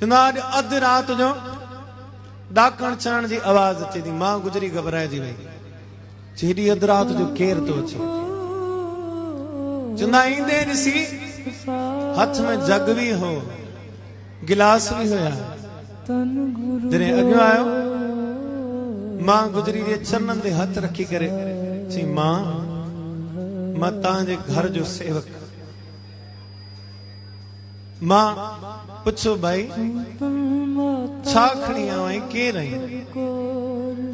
چندا اڄ اڌ رات جو ڏاڪڻ ڇڻڻ جي آواز اچي ٿي مان گجري گهٻرائجي وئي. هيڏي اڌ رات جو ڪير ٿو اچي؟ چندا ايندي ڏسي هٿ ۾ جڳ ڀي هو گلاس ڀي هئا. جڏهن اڳيو آيو مان گجري جي چرڻن تي هٿ رکي ڪري چئي مان مان توهان جي گهر جو سيوڪ मां पुछो भाई छा खणी आयो ऐं केरु आई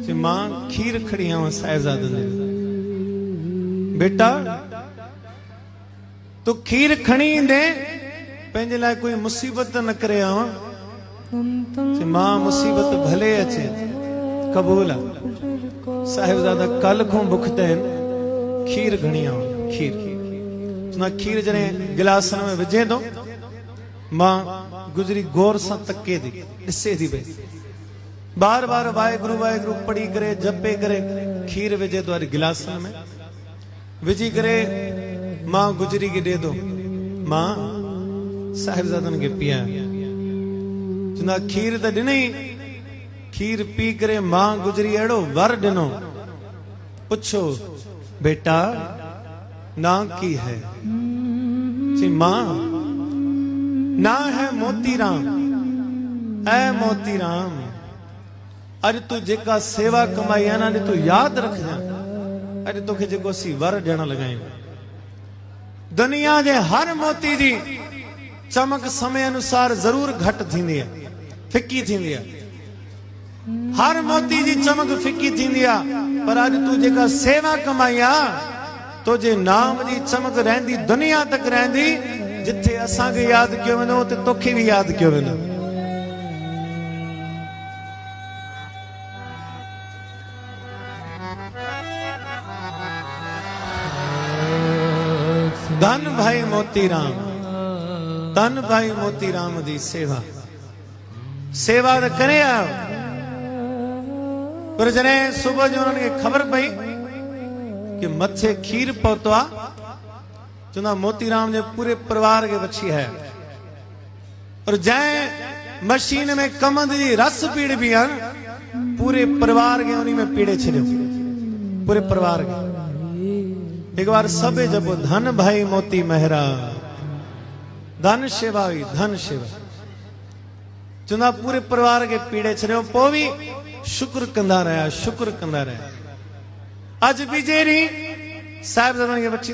चई मां खीर खणी आयो साहिबज़ादनि लाइ। बेटा तूं खीर खणी ईंदे पंहिंजे लाइ कोई मुसीबत न करे आवां चई मां मुसीबत भले अचे क़बूल आहे साहिबज़ादा कल खां बुखदा आहिनि खीर घणी आवां खीर चवंदा खीर जॾहिं गिलासनि में विझे थो मां गुजरी गौर सां तके थी ॾिसे थी पई बार बार वाहेगुरु वाहेगुरु पढ़ी करे जपे करे खीर विझे थो अॼु गिलासनि में विझी करे मां गुजरी खे ॾे थो मां साहिबज़ादनि खे पीआं चवंदा खीर त ॾिनई खीर पी करे मां गुजरी अहिड़ो वर ॾिनो पुछो बेटा ना की है चई मां ना है मोतीराम ऐ मोतीराम अॼु तूं जेका सेवा कमाई आहे न अॼु तूं यादि रखजांइ अॼु तोखे जेको असीं वर ॾियण लॻायूं दुनिया जे हर मोती जी चमक समय अनुसार ज़रूर घटि थींदी आहे फिकी थींदी आहे हर मोती जी चमक फिकी थींदी आहे पर अॼु तूं जेका सेवा कमाई आहे तुंहिंजे नाम जी चमक रहंदी दुनिया तक रहंदी ਜਿੱਥੇ ਅਸਾਂਗੇ ਯਾਦ ਕਿਉਂ ਨਾ ਤੇ ਤੋਖੇ ਵੀ ਯਾਦ ਕਿਉਂ ਨਾ ਧਨ ਭਾਈ ਮੋਤੀ RAM ਧਨ ਭਾਈ ਮੋਤੀ RAM ਦੀ ਸੇਵਾ। ਸੇਵਾ ਤਾਂ ਕਰਿਆ ਪਰ ਜਨੇ ਸਵੇਰ ਜੋ ਉਹਨਾਂ ਨੇ ਖਬਰ ਪਈ ਕਿ ਮੱਥੇ ਖੀਰ ਪੌਤਵਾ चुना मोती राम जो पूरे परिवार के बच्ची है। और जय मशीन में कमंद जी रस पीड़ भी हन पूरे परिवार के उन्हीं में पीड़े छिड़े पूरे परिवार के। एक बार सबे जब धन भाई मोती मेहरा, धन सेवा धन सेवा। चुना पूरे परिवार के पीड़े छिड़े पो भी शुक्र कंदा रहा शुक्र कंदा रहा आज बीजेरी साहब जदन के बच्ची